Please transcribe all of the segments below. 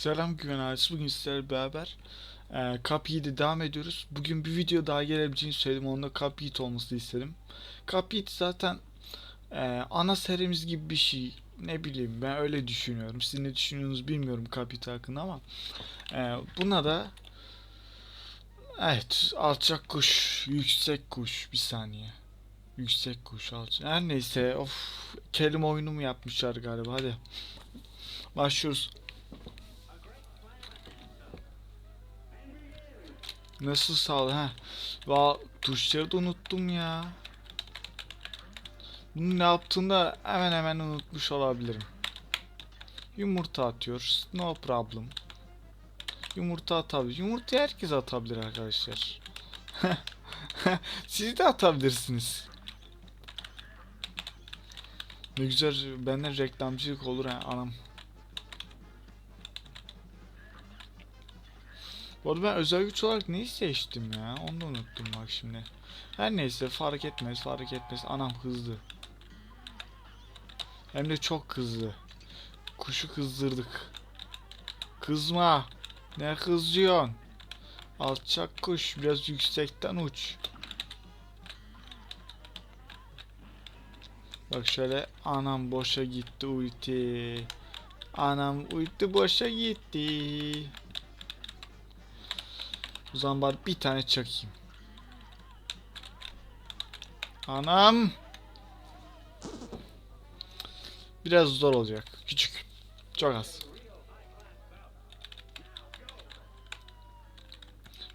Selam Güven ailesi. Bugün sizlerle beraber e, Cupheat'e devam ediyoruz. Bugün bir video daha gelebileceğini söyledim. Onda Cupheat olmasını istedim. Cupheat zaten e, ana serimiz gibi bir şey. Ne bileyim ben öyle düşünüyorum. Siz ne düşünüyorsunuz bilmiyorum Cupheat hakkında ama e, buna da evet alçak kuş, yüksek kuş bir saniye. Yüksek kuş, alçak. Her neyse of kelime oyunu mu yapmışlar galiba. Hadi başlıyoruz. Nasıl sağ ha? Va tuşları da unuttum ya. Bunun ne yaptığını da hemen hemen unutmuş olabilirim. Yumurta atıyoruz. No problem. Yumurta atabilir. Yumurta herkes atabilir arkadaşlar. Siz de atabilirsiniz. Ne güzel benden reklamcılık olur ha anam. Bu arada ben özel güç olarak neyi seçtim ya? Onu da unuttum bak şimdi. Her neyse fark etmez fark etmez. Anam hızlı. Hem de çok hızlı. Kuşu kızdırdık. Kızma. Ne kızıyorsun? Alçak kuş biraz yüksekten uç. Bak şöyle anam boşa gitti ulti. Anam ulti boşa gitti. O zaman bari bir tane çakayım. Anam. Biraz zor olacak. Küçük. Çok az.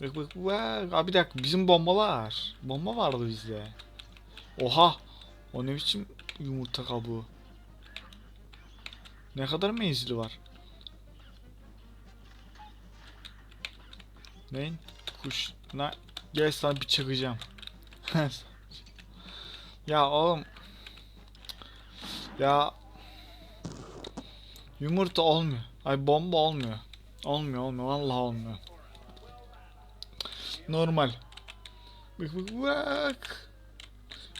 Bak bak bak. Abi bir dakika bizim bomba var. Bomba vardı bizde. Oha. O ne biçim yumurta kabuğu. Ne kadar menzili var? Neyin? Kuş. Na gel sana bir çakacağım. ya oğlum. Ya yumurta olmuyor. Ay bomba olmuyor. Olmuyor olmuyor. Vallahi olmuyor. Normal. Bak bak bak.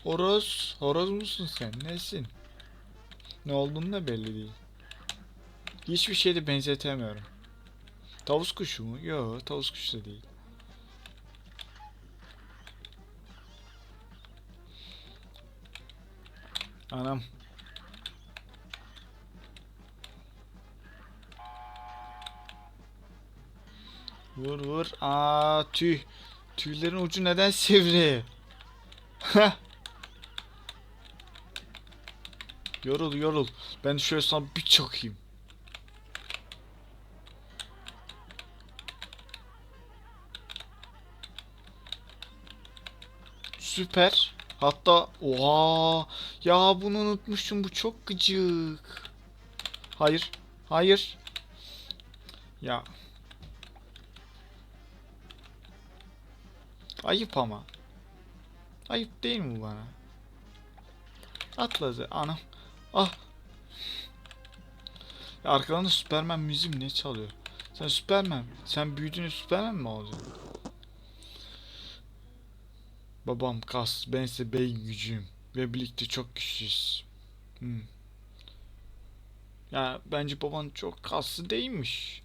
Horoz. Horoz musun sen? Nesin? Ne olduğunu da belli değil. Hiçbir şeyde benzetemiyorum. Tavus kuşu mu? Yok, tavus kuşu da değil. Anam. Vur vur. Aa tüy. Tüylerin ucu neden sivri? Heh. yorul yorul. Ben şöyle sana bir çakayım. Süper. Hatta oha ya bunu unutmuşum bu çok gıcık. Hayır. Hayır. Ya. Ayıp ama. Ayıp değil mi bana? Atladı anam. Ah. Ya arkadan da Superman müziği ne çalıyor? Sen Superman. Sen büyüdüğünde Superman mi olacaksın? Babam kas, ben ise beyin gücüyüm ve birlikte çok güçlüyüz. Hmm. Ya bence baban çok kaslı değilmiş.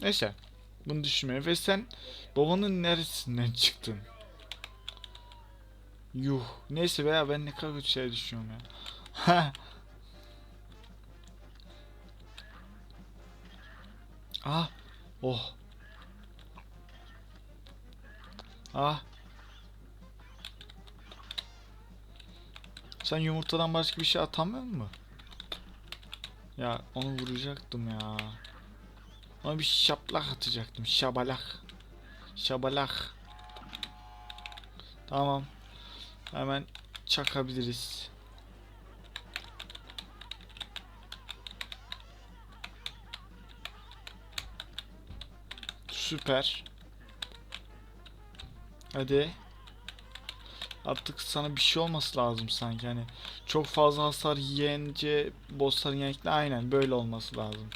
Neyse, bunu düşünme ve sen babanın neresinden çıktın? Yuh, neyse veya ben ne kadar kötü şey düşünüyorum ya. ah, oh. Ah. Sen yumurtadan başka bir şey atamıyor mu? Ya onu vuracaktım ya. Ona bir şaplak atacaktım. Şabalak. Şabalak. Tamam. Hemen çakabiliriz. Süper. Hadi. Artık sana bir şey olması lazım sanki hani. Çok fazla hasar yiyince bossların genellikle aynen böyle olması lazım.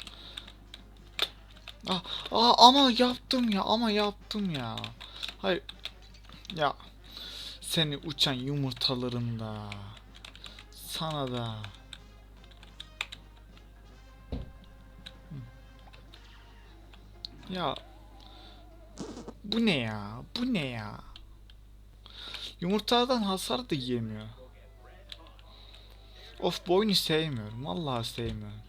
Ah, ah ama yaptım ya ama yaptım ya. Hayır. Ya. Seni uçan yumurtalarında. Sana da. Ya bu ne ya? Bu ne ya? Yumurtadan hasar da yiyemiyor. Of bu oyunu sevmiyorum. Vallahi sevmiyorum.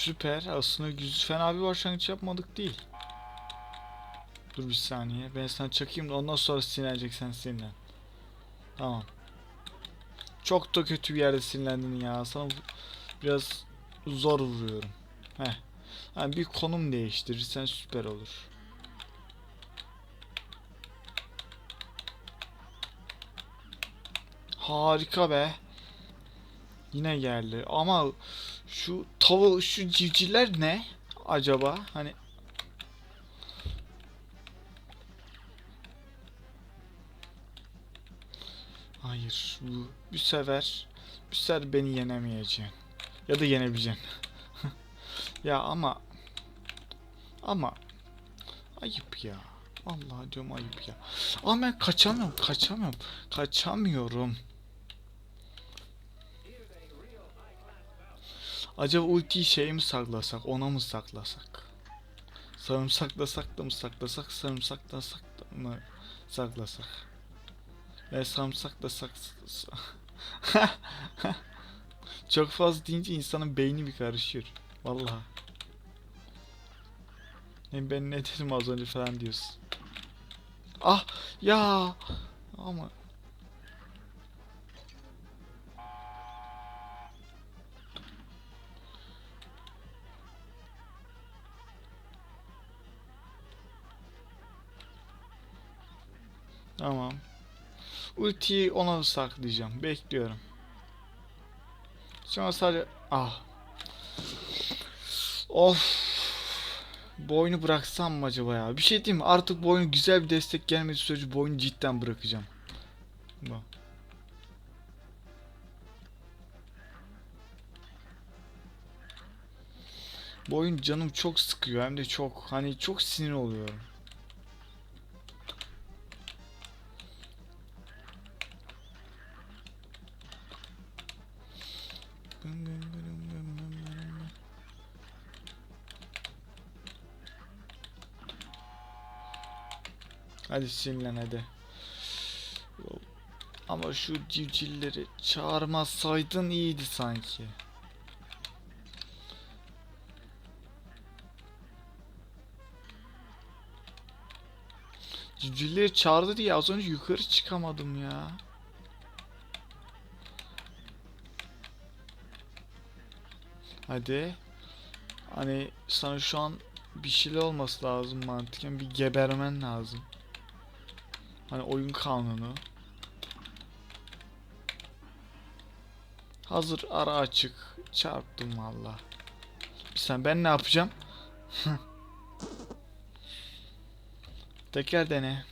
Süper. Aslında güzel fena bir başlangıç yapmadık değil. Dur bir saniye. Ben sana çakayım da ondan sonra sinirleneceksen sinirlen. Tamam. Çok da kötü bir yerde sinirlendin ya. Sana biraz zor vuruyorum. Heh. Yani bir konum değiştirirsen süper olur. Harika be. Yine geldi. Ama şu tavuk, şu civcivler ne acaba? Hani Hayır, bu bir sefer bir sefer beni yenemeyeceksin. Ya da yenebileceksin. ya ama ama ayıp ya. Vallahi diyorum ayıp ya. Ama ben kaçamıyorum, kaçamıyorum. Kaçamıyorum. Acaba ultiyi şey mi saklasak, ona mı saklasak? Sarımsaklasak da mı saklasak, sarımsaklasak da mı saklasak? Ve sarımsaklasak... Çok fazla deyince insanın beyni bir karışıyor. Vallahi. Hem ben ne dedim az önce falan diyorsun. Ah ya ama Tamam. Ultiyi ona saklayacağım. Bekliyorum. Sonra sadece... Ah. Of. Bu oyunu bıraksam mı acaba ya? Bir şey diyeyim mi? Artık bu oyun güzel bir destek gelmediği sürece bu oyunu cidden bırakacağım. Bak. Bu oyun canım çok sıkıyor hem de çok hani çok sinir oluyorum. Hadi sinirlen hadi. Ama şu civcivleri çağırmasaydın iyiydi sanki. Civcivleri çağırdı diye az önce yukarı çıkamadım ya. Hadi. Hani sana şu an bir şeyler olması lazım mantıken bir gebermen lazım. Hani oyun kanunu. Hazır ara açık. Çarptım valla. Sen ben ne yapacağım? Tekrar dene.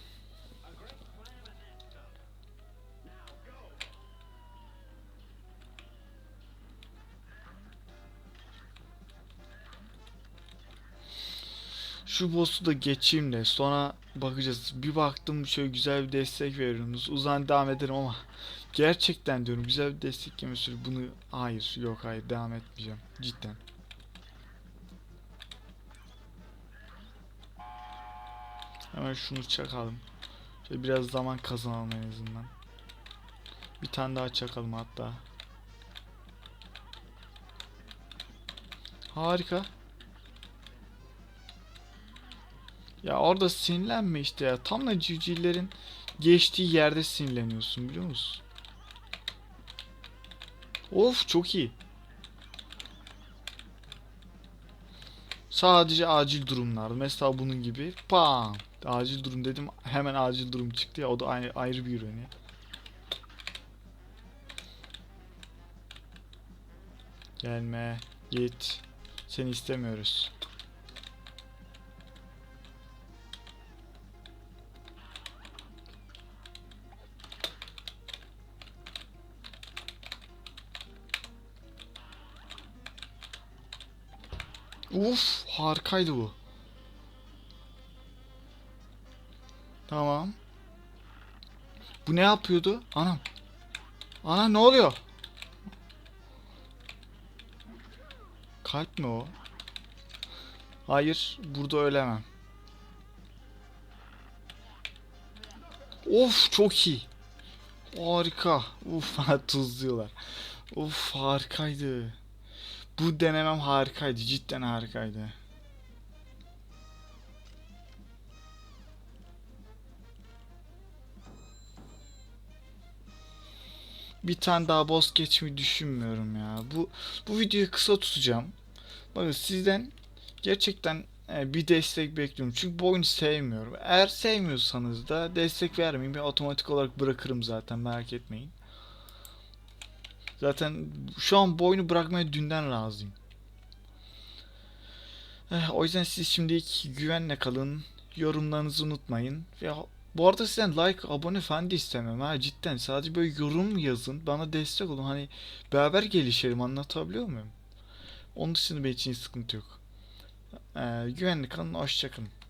Şu boss'u da geçeyim de sonra bakacağız. Bir baktım şöyle güzel bir destek veriyorsunuz. Uzan devam ederim ama gerçekten diyorum güzel bir destek yemesi bunu hayır yok hayır devam etmeyeceğim cidden. Hemen şunu çakalım. Şöyle biraz zaman kazanalım en azından. Bir tane daha çakalım hatta. Harika. Ya orada sinirlenme işte ya. Tam da civcivlerin geçtiği yerde sinirleniyorsun biliyor musun? Of çok iyi. Sadece acil durumlar. Mesela bunun gibi. Pam. Acil durum dedim. Hemen acil durum çıktı ya. O da ayrı, ayrı bir ürün ya. Gelme. Git. Seni istemiyoruz. Uf harikaydı bu. Tamam. Bu ne yapıyordu? Anam. Ana ne oluyor? Kalp mi o? Hayır, burada ölemem. Of çok iyi. Harika. Uf tuzluyorlar. Of harikaydı. Bu denemem harikaydı. Cidden harikaydı. Bir tane daha boss geçmeyi düşünmüyorum ya. Bu bu videoyu kısa tutacağım. Bakın sizden gerçekten e, bir destek bekliyorum. Çünkü bu oyunu sevmiyorum. Eğer sevmiyorsanız da destek vermeyin. Ben otomatik olarak bırakırım zaten merak etmeyin. Zaten şu an bu oyunu bırakmaya dünden razıyım. Eh, o yüzden siz şimdilik güvenle kalın. Yorumlarınızı unutmayın. Ve bu arada sizden like, abone falan da istemem ha cidden. Sadece böyle yorum yazın. Bana destek olun. Hani beraber gelişelim anlatabiliyor muyum? Onun dışında benim için sıkıntı yok. Ee, güvenli kalın. Hoşçakalın.